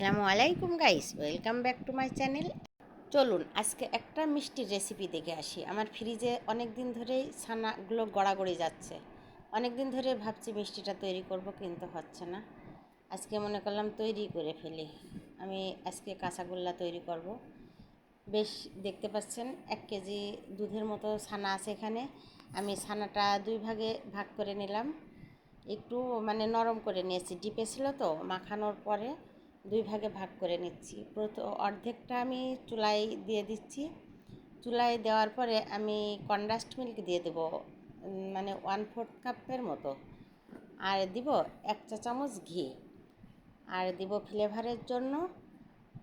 আসসালামু আলাইকুম guys welcome back to my channel চলুন, আজকে একটা মিষ্টির রেসিপি দেখে আসি। আমার ফ্রিজে অনেক দিন ধরেই ছানাগুলো গড়াগড়ি যাচ্ছে। অনেক দিন ধরে ভাবছি মিষ্টিটা তৈরি করব, কিন্তু হচ্ছে না। আজকে মনে করলাম তৈরি করে ফেলি। আমি আজকে কাঁচাগোল্লা তৈরি করব। বেশ, দেখতে পাচ্ছেন, এক কেজি দুধের মতো ছানা আছে এখানে। আমি ছানাটা দুই ভাগে ভাগ করে নিলাম। একটু মানে নরম করে নিয়েছি। ডিপে ছিল তো, মাখানোর পরে দুই ভাগে ভাগ করে নিচ্ছি। প্রথম অর্ধেকটা আমি চুলায় দিয়ে দিচ্ছি। চুলায় দেওয়ার পরে আমি কন্ডাস্ট মিল্ক দিয়ে দেবো মানে ওয়ান ফোর্থ কাপের মতো। আর দিব এক চা চামচ ঘি। আর দিব ফ্লেভারের জন্য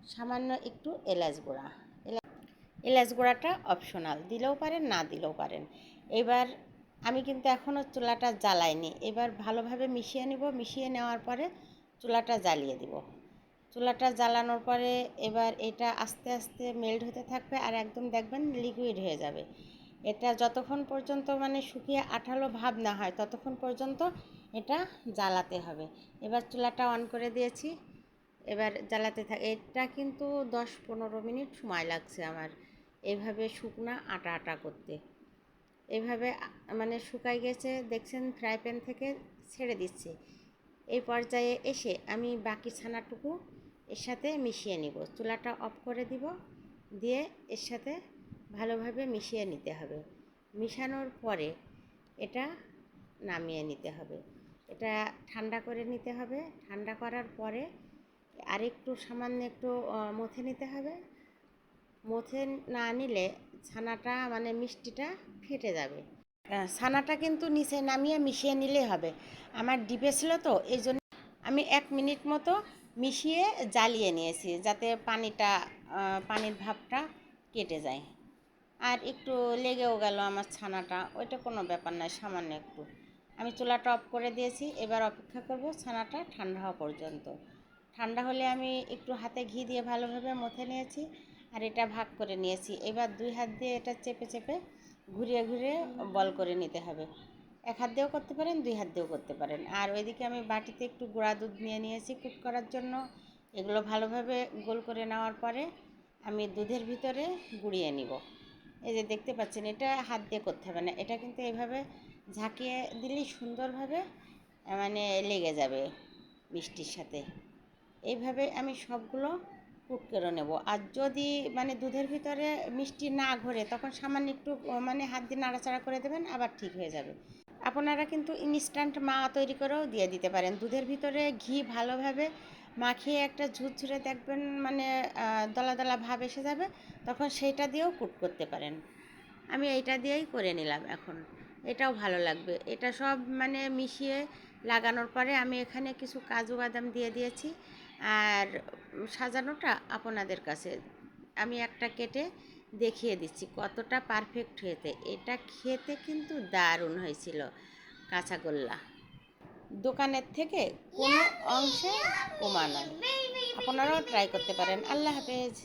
সামান্য একটু এলাচ গুঁড়া। এলা- এলাচ গুঁড়াটা অপশনাল, দিলেও পারেন, না দিলেও পারেন। এবার আমি কিন্তু এখনও চুলাটা জ্বালাইনি। এবার ভালোভাবে মিশিয়ে নিব। মিশিয়ে নেওয়ার পরে চুলাটা জ্বালিয়ে দিব। চুলাটা জ্বালানোর পরে এবার এটা আস্তে আস্তে মেল্ট হতে থাকবে আর একদম দেখবেন লিকুইড হয়ে যাবে। এটা যতক্ষণ পর্যন্ত মানে শুকিয়ে আঠালো ভাব না হয়, ততক্ষণ পর্যন্ত এটা জ্বালাতে হবে। এবার চুলাটা অন করে দিয়েছি। এবার জ্বালাতে থাক, এটা কিন্তু দশ পনেরো মিনিট সময় লাগছে আমার। এভাবে শুকনা আটা আটা করতে। এভাবে মানে শুকাই গেছে, দেখছেন ফ্রাই প্যান থেকে ছেড়ে দিচ্ছে। এই পর্যায়ে এসে আমি বাকি ছানাটুকু এর সাথে মিশিয়ে নিব। চুলাটা অফ করে দিব। দিয়ে এর সাথে ভালোভাবে মিশিয়ে নিতে হবে। মিশানোর পরে এটা নামিয়ে নিতে হবে। এটা ঠান্ডা করে নিতে হবে। ঠান্ডা করার পরে আরেকটু সামান্য একটু মথে নিতে হবে। মথে না নিলে ছানাটা মানে মিষ্টিটা ফেটে যাবে। ছানাটা কিন্তু নিচে নামিয়ে মিশিয়ে নিলেই হবে। আমার ডিপে ছিল তো, এই জন্য আমি এক মিনিট মতো মিশিয়ে জ্বালিয়ে নিয়েছি যাতে পানিটা পানির ভাবটা কেটে যায়। আর একটু লেগেও গেল আমার ছানাটা, ওইটা কোনো ব্যাপার নয়, সামান্য একটু। আমি চুলাটা অফ করে দিয়েছি, এবার অপেক্ষা করব ছানাটা ঠান্ডা হওয়া পর্যন্ত। ঠান্ডা হলে আমি একটু হাতে ঘি দিয়ে ভালোভাবে মথে নিয়েছি আর এটা ভাগ করে নিয়েছি। এবার দুই হাত দিয়ে এটা চেপে চেপে ঘুরিয়ে ঘুরিয়ে বল করে নিতে হবে। এক হাত দিয়েও করতে পারেন, দুই হাত দিয়েও করতে পারেন। আর ওইদিকে আমি বাটিতে একটু গুঁড়া দুধ নিয়ে নিয়েছি কুক করার জন্য। এগুলো ভালোভাবে গোল করে নেওয়ার পরে আমি দুধের ভিতরে গুঁড়িয়ে নিব। এই যে দেখতে পাচ্ছেন, এটা হাত দিয়ে করতে হবে না। এটা কিন্তু এইভাবে ঝাঁকিয়ে দিলেই সুন্দরভাবে মানে লেগে যাবে মিষ্টির সাথে। এইভাবে আমি সবগুলো কুক করে নেব। আর যদি মানে দুধের ভিতরে মিষ্টি না ঘোরে, তখন সামান্য একটু মানে হাত দিয়ে নাড়াচাড়া করে দেবেন, আবার ঠিক হয়ে যাবে। আপনারা কিন্তু ইনস্ট্যান্ট মা তৈরি করেও দিয়ে দিতে পারেন। দুধের ভিতরে ঘি ভালোভাবে মাখিয়ে একটা ঝুরঝুরে দেখবেন মানে দলা দলা ভাব এসে যাবে, তখন সেইটা দিয়েও কুক করতে পারেন। আমি এইটা দিয়েই করে নিলাম এখন। এটাও ভালো লাগবে। এটা সব মানে মিশিয়ে লাগানোর পরে আমি এখানে কিছু কাজু বাদাম দিয়ে দিয়েছি আর সাজানোটা আপনাদের কাছে। আমি একটা কেটে দেখিয়ে দিচ্ছি কতটা পারফেক্ট হয়েছে। এটা খেতে কিন্তু দারুণ হয়েছিল কাঁচাগোল্লা দোকানের থেকে কোনো অংশে কমা নয়। আপনারাও ট্রাই করতে পারেন। আল্লাহ হাফেজ।